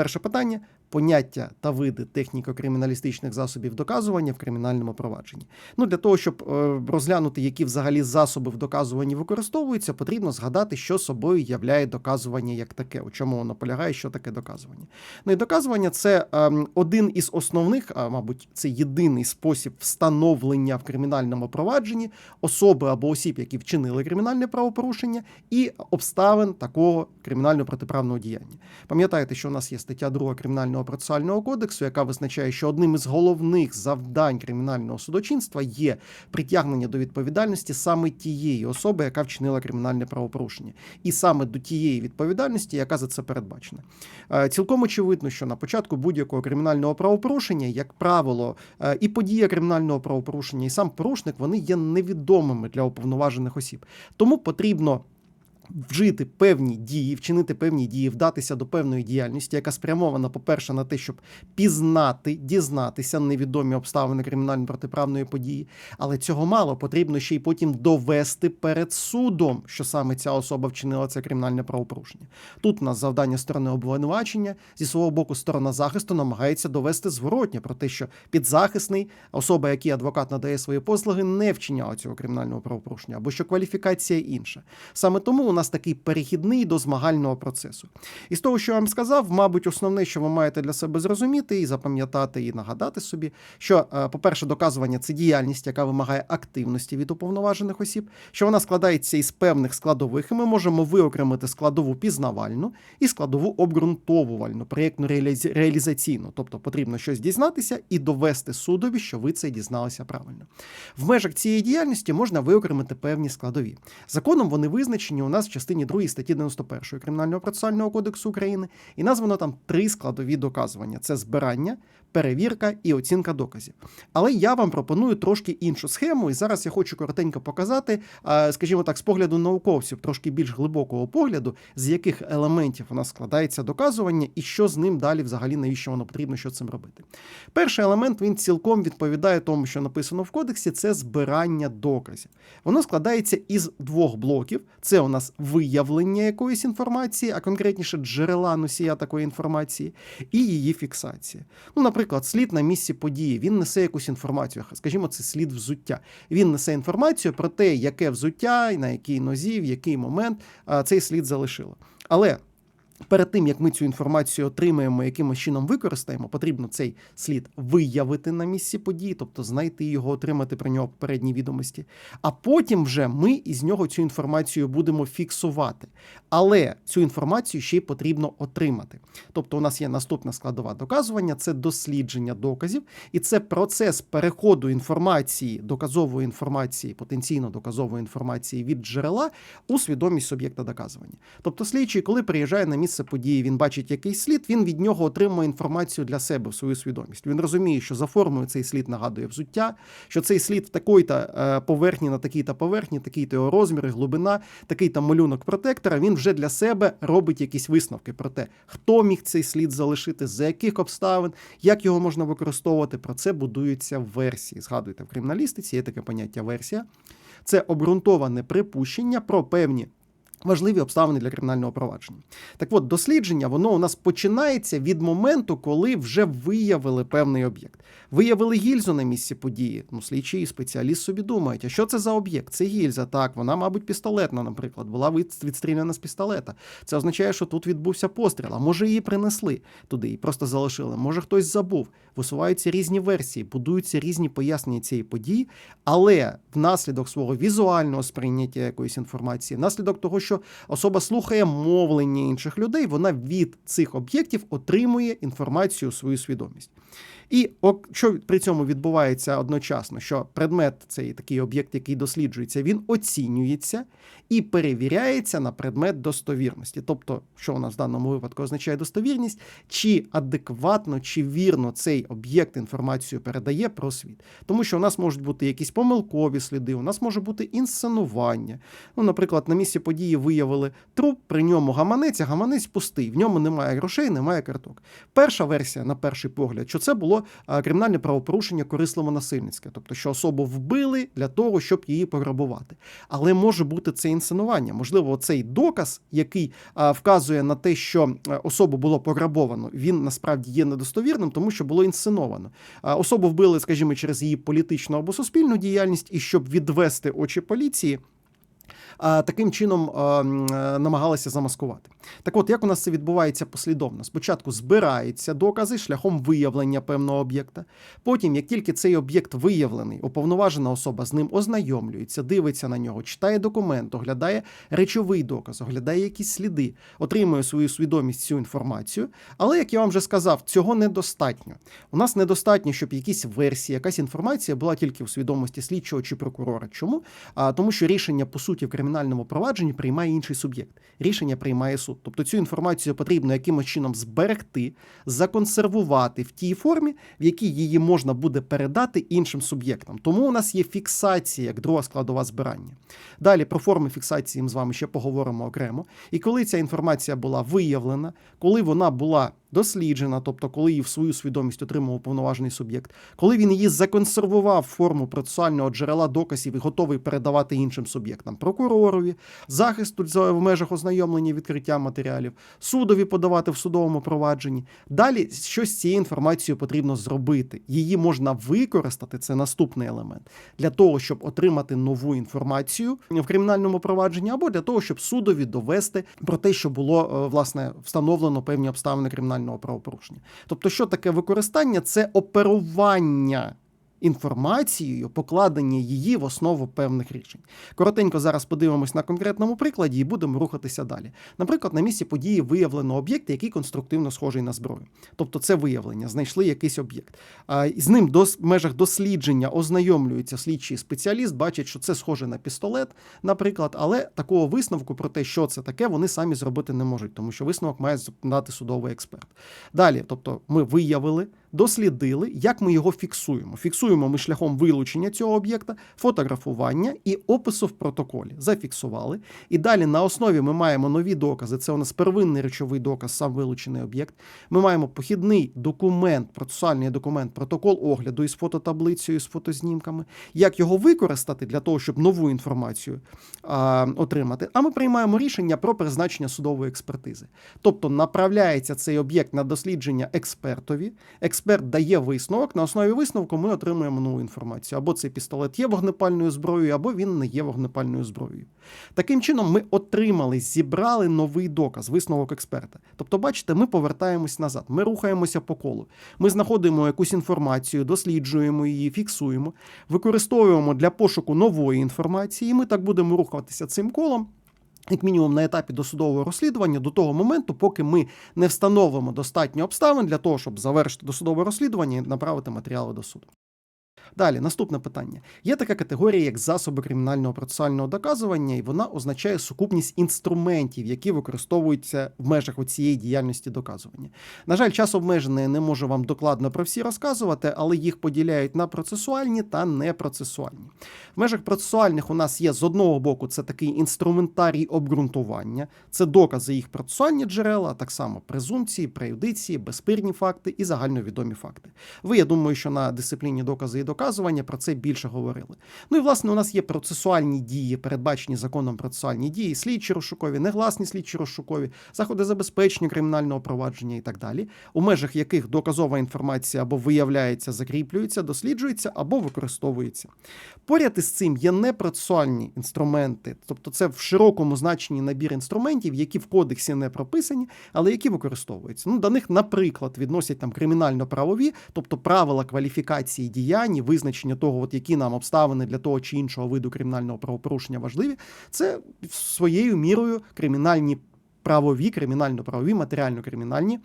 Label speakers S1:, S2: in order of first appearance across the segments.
S1: перше питання: поняття та види техніко-криміналістичних засобів доказування в кримінальному провадженні. Ну для того, щоб е, розглянути, які взагалі засоби в доказуванні використовуються, потрібно згадати, що собою являє доказування як таке, у чому воно полягає, що таке доказування. Ну і доказування це ем, один із основних, а мабуть, це єдиний спосіб встановлення в кримінальному провадженні особи або осіб, які вчинили кримінальне правопорушення, і обставин такого кримінально протиправного діяння. Пам'ятаєте, що у нас є стаття 2 кримінального процесуального кодексу, яка визначає, що одним із головних завдань кримінального судочинства є притягнення до відповідальності саме тієї особи, яка вчинила кримінальне правопорушення, і саме до тієї відповідальності, яка за це передбачена. Е, Цілком очевидно, що на початку будь-якого кримінального правопорушення, як правило, е, і подія кримінального правопорушення, і сам порушник вони є невідомими для уповноважених осіб. Тому потрібно. Вжити певні дії, вчинити певні дії, вдатися до певної діяльності, яка спрямована, по-перше, на те, щоб пізнати, дізнатися невідомі обставини кримінально протиправної події. Але цього мало потрібно ще й потім довести перед судом, що саме ця особа вчинила це кримінальне правопорушення. Тут у нас завдання сторони обвинувачення зі свого боку, сторона захисту намагається довести зворотнє про те, що підзахисний особа, якій адвокат надає свої послуги, не вчиняла цього кримінального правопорушення, або що кваліфікація інша. Саме тому у нас такий перехідний до змагального процесу. І з того, що я вам сказав, мабуть, основне, що ви маєте для себе зрозуміти і запам'ятати, і нагадати собі, що, е, по-перше, доказування це діяльність, яка вимагає активності від уповноважених осіб, що вона складається із певних складових, і ми можемо виокремити складову пізнавальну і складову обґрунтовувальну, проєктну реалізаційну. Тобто потрібно щось дізнатися і довести судові, що ви це дізналися правильно. В межах цієї діяльності можна виокремити певні складові. Законом вони визначені у нас частині 2 статті 91 Кримінального процесуального кодексу України, і названо там три складові доказування: це збирання, перевірка і оцінка доказів. Але я вам пропоную трошки іншу схему, і зараз я хочу коротенько показати, скажімо так, з погляду науковців, трошки більш глибокого погляду, з яких елементів у нас складається доказування, і що з ним далі, взагалі, навіщо воно потрібно, що цим робити. Перший елемент він цілком відповідає тому, що написано в кодексі, це збирання доказів. Воно складається із двох блоків: це у нас виявлення якоїсь інформації, а конкретніше джерела носія такої інформації, і її фіксація. Ну, наприклад, слід на місці події, він несе якусь інформацію, скажімо, це слід взуття. Він несе інформацію про те, яке взуття, на якій нозі, в який момент цей слід залишило. Але Перед тим як ми цю інформацію отримаємо, якимось чином використаємо, потрібно цей слід виявити на місці події, тобто знайти його, отримати про нього попередні відомості. А потім вже ми із нього цю інформацію будемо фіксувати. Але цю інформацію ще й потрібно отримати. Тобто, у нас є наступна складова доказування: це дослідження доказів, і це процес переходу інформації, доказової інформації, потенційно доказової інформації від джерела у свідомість суб'єкта доказування. Тобто, слідчий, коли приїжджає на місце події, він бачить якийсь слід, він від нього отримує інформацію для себе в свою свідомість. Він розуміє, що за формою цей слід нагадує взуття, що цей слід в такої-то е, поверхні на такій-то поверхні, такий-то його розмір, глибина, такий-то малюнок протектора. Він вже для себе робить якісь висновки про те, хто міг цей слід залишити, за яких обставин, як його можна використовувати. Про це будуються версії. Згадуйте, в криміналістиці є таке поняття версія. Це обґрунтоване припущення про певні важливі обставини для кримінального провадження. Так от, дослідження воно у нас починається від моменту, коли вже виявили певний об'єкт. Виявили гільзу на місці події. Ну, слідчий і спеціаліст собі думають, а що це за об'єкт? Це гільза. Так, вона, мабуть, пістолетна, наприклад, була відстріляна з пістолета. Це означає, що тут відбувся постріл. А може її принесли туди і просто залишили. Може хтось забув. Висуваються різні версії, будуються різні пояснення цієї події, але внаслідок свого візуального сприйняття якоїсь інформації, внаслідок того, що особа слухає мовлення інших людей, вона від цих об'єктів отримує інформацію у свою свідомість. І що при цьому відбувається одночасно, що предмет, цей такий об'єкт, який досліджується, він оцінюється і перевіряється на предмет достовірності. Тобто, що у нас в даному випадку означає достовірність, чи адекватно, чи вірно цей об'єкт інформацію передає про світ. Тому що у нас можуть бути якісь помилкові сліди, у нас може бути інсценування. Ну, наприклад, на місці події виявили труп, при ньому гаманець, а гаманець пустий, в ньому немає грошей, немає карток. Перша версія, на перший погляд, що це було кримінальне правопорушення корисливо насильницьке, тобто що особу вбили для того, щоб її пограбувати. Але може бути це інсценування. Можливо, цей доказ, який вказує на те, що е, особу було пограбовано, він насправді є недостовірним, тому що було інсценовано. Е, Особу вбили, скажімо, через її політичну або суспільну діяльність, і щоб відвести очі поліції. Таким чином е, намагалися замаскувати. Так от, як у нас це відбувається послідовно? Спочатку збираються докази шляхом виявлення певного об'єкта. Потім, як тільки цей об'єкт виявлений, уповноважена особа з ним ознайомлюється, дивиться на нього, читає документ, оглядає речовий доказ, оглядає якісь сліди, отримує свою свідомість цю інформацію. Але, як я вам вже сказав, цього недостатньо. У нас недостатньо, щоб якісь версії, якась інформація була тільки в свідомості слідчого чи прокурора. Чому? А тому, що рішення по суті в кримінальному провадженні приймає інший суб'єкт. Рішення приймає суд. Тобто цю інформацію потрібно якимось чином зберегти, законсервувати в тій формі, в якій її можна буде передати іншим суб'єктам. Тому у нас є фіксація як друга складова збирання. Далі про форми фіксації ми з вами ще поговоримо окремо. І коли ця інформація була виявлена, коли вона була досліджена, тобто коли її в свою свідомість отримав уповноважений суб'єкт, коли він її законсервував форму процесуального джерела доказів і готовий передавати іншим суб'єктам прокуророві, захисту в межах ознайомлення відкриття матеріалів, судові подавати в судовому провадженні. Далі щось з цією інформацією потрібно зробити. Її можна використати, це наступний елемент, для того, щоб отримати нову інформацію в кримінальному провадженні, або для того, щоб судові довести про те, що було е, власне встановлено певні обставини кримінального правопорушення. Тобто, що таке використання? Це оперування. Інформацією, покладення її в основу певних рішень. Коротенько зараз подивимось на конкретному прикладі і будемо рухатися далі. Наприклад, на місці події виявлено об'єкт, який конструктивно схожий на зброю. Тобто, це виявлення, знайшли якийсь об'єкт. А, З ним до межах дослідження ознайомлюється слідчий спеціаліст, бачить, що це схоже на пістолет, наприклад, але такого висновку про те, що це таке, вони самі зробити не можуть, тому що висновок має дати судовий експерт. Далі, тобто, ми виявили, дослідили, як ми його фіксуємо. Фіксуємо ми шляхом вилучення цього об'єкта, фотографування і опису в протоколі. Зафіксували. І далі на основі ми маємо нові докази. Це у нас первинний речовий доказ, сам вилучений об'єкт. Ми маємо похідний документ, процесуальний документ, протокол огляду із фототаблицею, з фотознімками. Як його використати для того, щоб нову інформацію а, отримати? А ми приймаємо рішення про призначення судової експертизи. Тобто направляється цей об'єкт на дослідження експертові. Експерт дає висновок. На основі висновку ми отримуємо нову інформацію. Або цей пістолет є вогнепальною зброєю, або він не є вогнепальною зброєю. Таким чином, ми отримали, зібрали новий доказ, висновок експерта. Тобто, бачите, ми повертаємось назад, ми рухаємося по колу. Ми знаходимо якусь інформацію, досліджуємо її, фіксуємо, використовуємо для пошуку нової інформації, і ми так будемо рухатися цим колом. Як мінімум на етапі досудового розслідування до того моменту, поки ми не встановимо достатньо обставин для того, щоб завершити досудове розслідування і направити матеріали до суду. Далі, наступне питання. Є така категорія, як засоби кримінального процесуального доказування, і вона означає сукупність інструментів, які використовуються в межах цієї діяльності доказування. На жаль, час обмежений, не можу вам докладно про всі розказувати, але їх поділяють на процесуальні та непроцесуальні. В межах процесуальних у нас є з одного боку це такий інструментарій обґрунтування, це докази їх процесуальні джерела, а так само презумпції, преюдиції, безспірні факти і загальновідомі факти. Ви, я думаю, що на дисципліні докази і доказування про це більше говорили. Ну і власне у нас є процесуальні дії, передбачені законом процесуальні дії, слідчі розшукові, негласні слідчі розшукові, заходи забезпечення кримінального провадження і так далі, у межах яких доказова інформація або виявляється, закріплюється, досліджується або використовується. Поряд із цим є непроцесуальні інструменти, тобто це в широкому значенні набір інструментів, які в кодексі не прописані, але які використовуються. Ну, до них, наприклад, відносять там кримінально-правові, тобто правила кваліфікації діянь, визначення того, от які нам обставини для того чи іншого виду кримінального правопорушення важливі. Це своєю мірою кримінальні правові, кримінально-правові, матеріально-кримінальні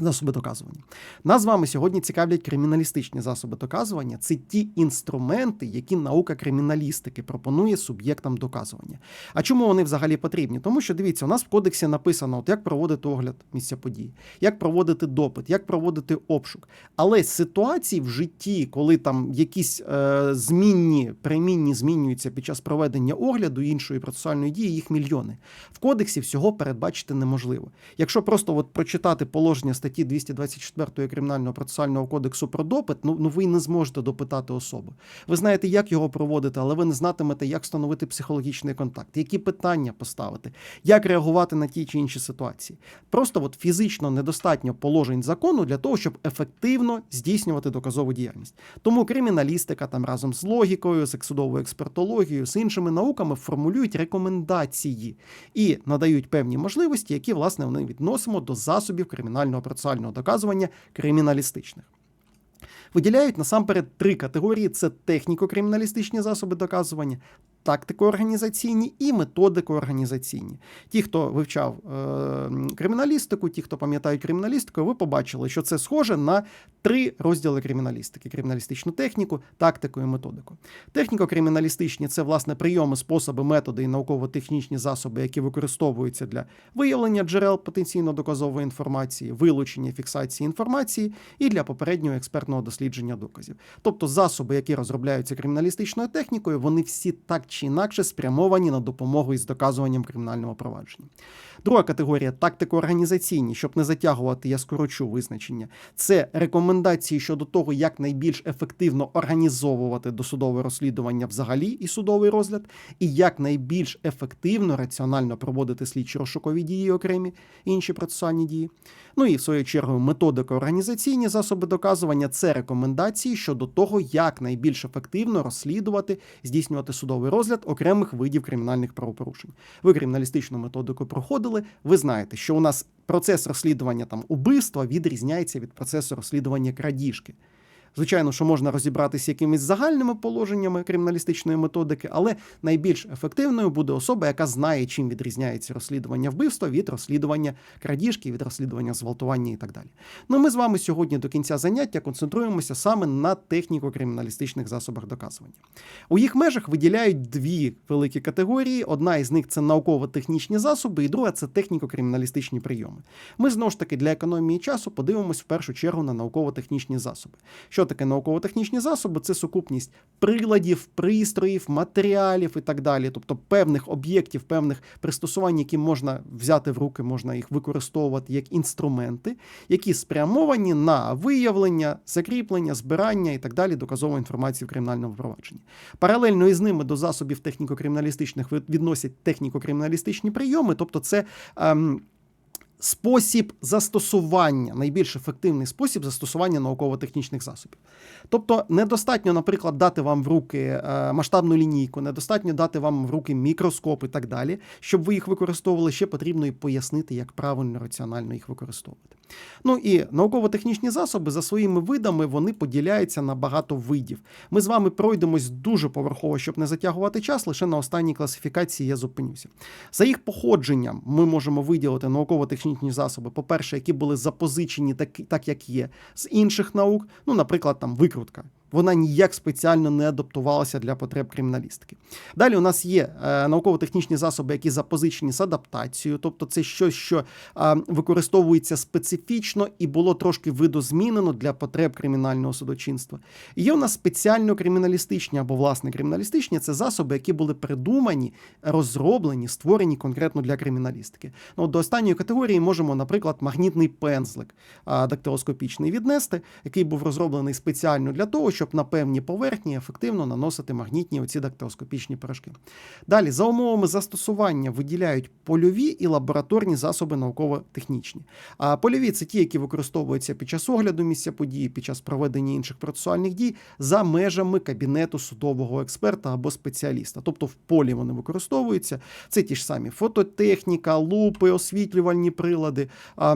S1: Засоби доказування. Нас з вами сьогодні цікавлять криміналістичні засоби доказування. Це ті інструменти, які наука криміналістики пропонує суб'єктам доказування. А чому вони взагалі потрібні? Тому що дивіться, у нас в кодексі написано, от як проводити огляд місця події, як проводити допит, як проводити обшук. Але ситуації в житті, коли там якісь е, змінні, примінні змінюються під час проведення огляду іншої процесуальної дії, їх мільйони. В кодексі всього передбачити неможливо. Якщо просто от прочитати положення статті 224 Кримінального процесуального кодексу про допит, ну, ну ви не зможете допитати особу. Ви знаєте, як його проводити, але ви не знатимете, як встановити психологічний контакт, які питання поставити, як реагувати на ті чи інші ситуації. Просто от фізично недостатньо положень закону для того, щоб ефективно здійснювати доказову діяльність. Тому криміналістика там разом з логікою, з судовою експертологією, з іншими науками формулюють рекомендації і надають певні можливості, які власне вони відносимо до засобів кримінального процесуального доказування криміналістичних. Виділяють насамперед три категорії: це техніко-криміналістичні засоби доказування, тактико-організаційні і методико-організаційні. Ті, хто вивчав е, криміналістику, ті, хто пам'ятають криміналістику, ви побачили, що це схоже на три розділи криміналістики: криміналістичну техніку, тактику і методику. Техніко-криміналістичні це власне прийоми, способи, методи і науково-технічні засоби, які використовуються для виявлення джерел потенційно доказової інформації, вилучення фіксації інформації і для попереднього експертного дослідження доказів. Тобто засоби, які розробляються криміналістичною технікою, вони всі так чи інакше спрямовані на допомогу із доказуванням кримінального провадження. Друга категорія тактико-організаційні, щоб не затягувати, я скорочу визначення. Це рекомендації щодо того, як найбільш ефективно організовувати досудове розслідування взагалі і судовий розгляд, і як найбільш ефективно раціонально проводити слідчі розшукові дії, окремі інші процесуальні дії. Ну і в свою чергу методика організаційні засоби доказування це рекомендації щодо того, як найбільш ефективно розслідувати, здійснювати судовий розгляд окремих видів кримінальних правопорушень. Ви криміналістичну методику проходили. Ви знаєте, що у нас процес розслідування там убивства відрізняється від процесу розслідування крадіжки. Звичайно, що можна розібратися якимись загальними положеннями криміналістичної методики, але найбільш ефективною буде особа, яка знає, чим відрізняється розслідування вбивства від розслідування крадіжки, від розслідування зґвалтування і так далі. Ну ми з вами сьогодні до кінця заняття концентруємося саме на техніко-криміналістичних засобах доказування. У їх межах виділяють дві великі категорії. Одна із них це науково-технічні засоби, і друга це техніко-криміналістичні прийоми. Ми знову ж таки для економії часу подивимось в першу чергу на науково-технічні засоби. Що таке науково-технічні засоби? Це сукупність приладів, пристроїв, матеріалів і так далі, тобто певних об'єктів, певних пристосувань, які можна взяти в руки, можна їх використовувати як інструменти, які спрямовані на виявлення, закріплення, збирання і так далі доказової інформації в кримінальному провадженні. Паралельно із ними до засобів техніко-криміналістичних відносять техніко-криміналістичні прийоми, тобто це. Ем, спосіб застосування, найбільш ефективний спосіб застосування науково-технічних засобів. Тобто, недостатньо, наприклад, дати вам в руки е, масштабну лінійку, недостатньо дати вам в руки мікроскоп і так далі, щоб ви їх використовували, ще потрібно і пояснити, як правильно раціонально їх використовувати. Ну і науково-технічні засоби за своїми видами вони поділяються на багато видів. Ми з вами пройдемось дуже поверхово, щоб не затягувати час. Лише на останній класифікації я зупинюся. За їх походженням ми можемо виділити науково-технічні засоби, по-перше, які були запозичені так, так як є, з інших наук, ну, наприклад, там викрутка вона ніяк спеціально не адаптувалася для потреб криміналістики. Далі у нас є е, науково-технічні засоби, які запозичені з адаптацією, тобто це щось, що е, використовується специфічно і було трошки видозмінено для потреб кримінального судочинства. І Є у нас спеціально криміналістичні або власне криміналістичні це засоби, які були придумані, розроблені, створені конкретно для криміналістики. Ну, До останньої категорії можемо, наприклад, магнітний пензлик дактилоскопічний віднести, який був розроблений спеціально для того, щоб щоб на певні поверхні ефективно наносити магнітні оці дактилоскопічні порошки. Далі, за умовами застосування виділяють польові і лабораторні засоби науково-технічні. А польові це ті, які використовуються під час огляду місця події, під час проведення інших процесуальних дій за межами кабінету судового експерта або спеціаліста. Тобто в полі вони використовуються. Це ті ж самі фототехніка, лупи, освітлювальні прилади, е,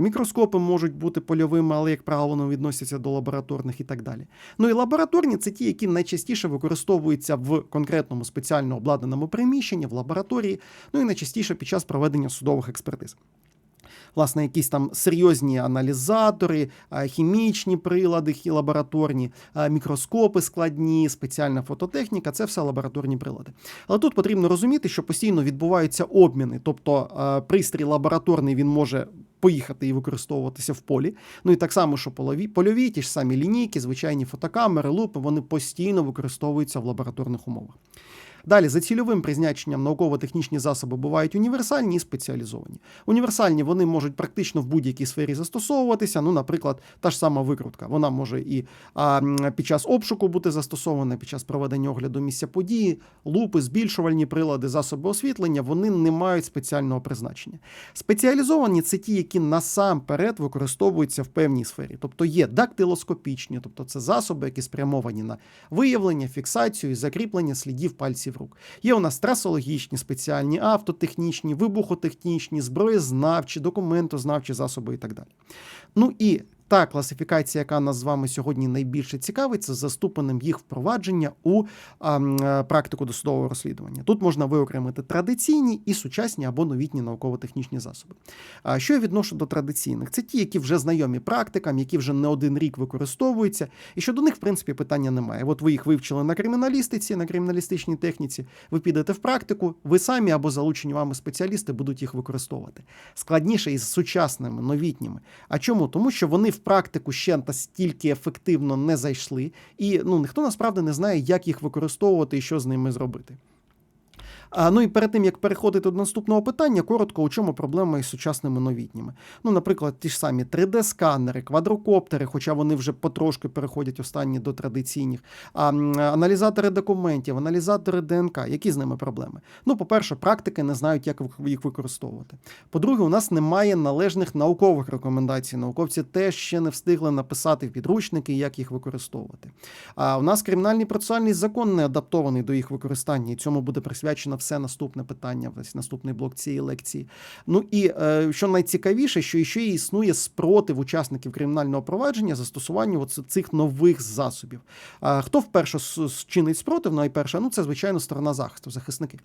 S1: мікроскопи можуть бути польовими, але, як правило, вони відносяться до лабораторних і так далі. Ну і лабораторні це ті, які найчастіше використовуються в конкретному спеціально обладнаному приміщенні, в лабораторії, ну і найчастіше під час проведення судових експертиз. Власне, якісь там серйозні аналізатори, хімічні прилади, лабораторні, мікроскопи складні, спеціальна фототехніка це все лабораторні прилади. Але тут потрібно розуміти, що постійно відбуваються обміни, тобто пристрій лабораторний він може поїхати і використовуватися в полі. Ну і так само, що польові, польові ті ж самі лінійки, звичайні фотокамери, лупи, вони постійно використовуються в лабораторних умовах. Далі, за цільовим призначенням науково-технічні засоби бувають універсальні і спеціалізовані. Універсальні вони можуть практично в будь-якій сфері застосовуватися. Ну, наприклад, та ж сама викрутка. Вона може і а, під час обшуку бути застосована, під час проведення огляду місця події, лупи, збільшувальні прилади, засоби освітлення, вони не мають спеціального призначення. Спеціалізовані це ті, які насамперед використовуються в певній сфері. Тобто є дактилоскопічні, тобто це засоби, які спрямовані на виявлення, фіксацію і закріплення слідів пальців рук. Є у нас трасологічні, спеціальні, автотехнічні, вибухотехнічні, зброєзнавчі, документознавчі засоби і так далі. Ну і та класифікація, яка нас з вами сьогодні найбільше цікавить, це за ступенем їх впровадження у а, е, практику досудового розслідування. Тут можна виокремити традиційні і сучасні або новітні науково-технічні засоби. А що я відношу до традиційних? Це ті, які вже знайомі практикам, які вже не один рік використовуються, і що до них, в принципі, питання немає. От ви їх вивчили на криміналістиці, на криміналістичній техніці, ви підете в практику, ви самі або залучені вами спеціалісти будуть їх використовувати. Складніше із сучасними, новітніми. А чому? Тому що вони в практику ще настільки ефективно не зайшли, і ну ніхто насправді не знає, як їх використовувати і що з ними зробити. Ну і перед тим як переходити до наступного питання, коротко у чому проблема із сучасними новітніми. Ну, наприклад, ті ж самі 3D-сканери, квадрокоптери, хоча вони вже потрошки переходять останні до традиційних, а, аналізатори документів, аналізатори ДНК. Які з ними проблеми? Ну, по-перше, практики не знають, як їх використовувати. По-друге, у нас немає належних наукових рекомендацій. Науковці теж ще не встигли написати в підручники, як їх використовувати. А у нас кримінальний процесуальний закон не адаптований до їх використання, і цьому буде присвячено все наступне питання, весь наступний блок цієї лекції. Ну і е, що найцікавіше, що ще існує спротив учасників кримінального провадження застосуванню цих нових засобів. Хто вперше чинить спротив? Найперше, ну це звичайно сторона захисту, захисники.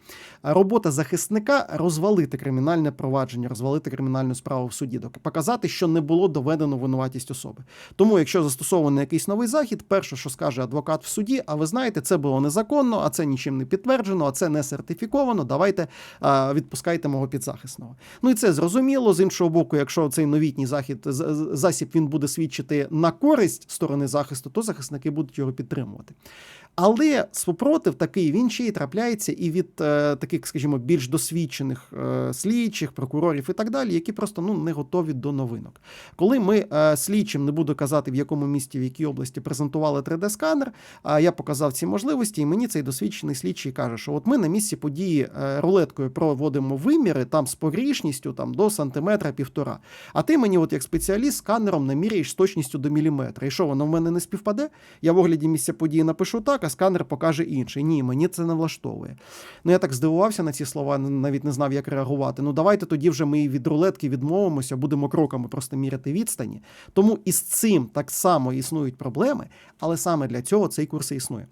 S1: Робота захисника розвалити кримінальне провадження, розвалити кримінальну справу в суді, показати, що не було доведено винуватість особи. Тому, якщо застосований якийсь новий захід, перше, що скаже адвокат в суді, а ви знаєте, це було незаконно, а це нічим не підтверджено, а це не сертифіковано. Давайте відпускайте мого підзахисного. Ну і це зрозуміло. З іншого боку, якщо цей новітній захід засіб він буде свідчити на користь сторони захисту, то захисники будуть його підтримувати. Але супротив такий він ще й трапляється і від е, таких, скажімо, більш досвідчених е, слідчих, прокурорів і так далі, які просто ну не готові до новинок. Коли ми е, слідчим не буду казати, в якому місті, в якій області презентували 3D-сканер, а я показав ці можливості, і мені цей досвідчений слідчий каже, що от ми на місці події е, рулеткою проводимо виміри там з погрішністю там до сантиметра півтора. А ти мені, от як спеціаліст, сканером наміряєш з точністю до міліметра. І що воно в мене не співпаде? Я в огляді місця події напишу так, а сканер покаже інше. Ні, мені це не влаштовує. Ну я так здивувався на ці слова, навіть не знав, як реагувати. Ну давайте тоді вже ми від рулетки відмовимося, будемо кроками просто міряти відстані. Тому із цим так само існують проблеми, але саме для цього цей курс і існує.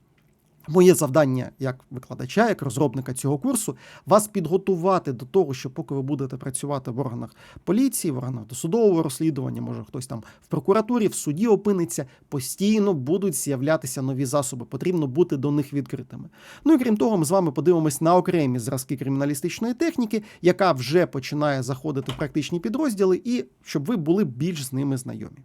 S1: Моє завдання як викладача, як розробника цього курсу, вас підготувати до того, що поки ви будете працювати в органах поліції, в органах досудового розслідування, може хтось там в прокуратурі, в суді опиниться, постійно будуть з'являтися нові засоби. Потрібно бути до них відкритими. Ну і крім того, ми з вами подивимось на окремі зразки криміналістичної техніки, яка вже починає заходити в практичні підрозділи, і щоб ви були більш з ними знайомі.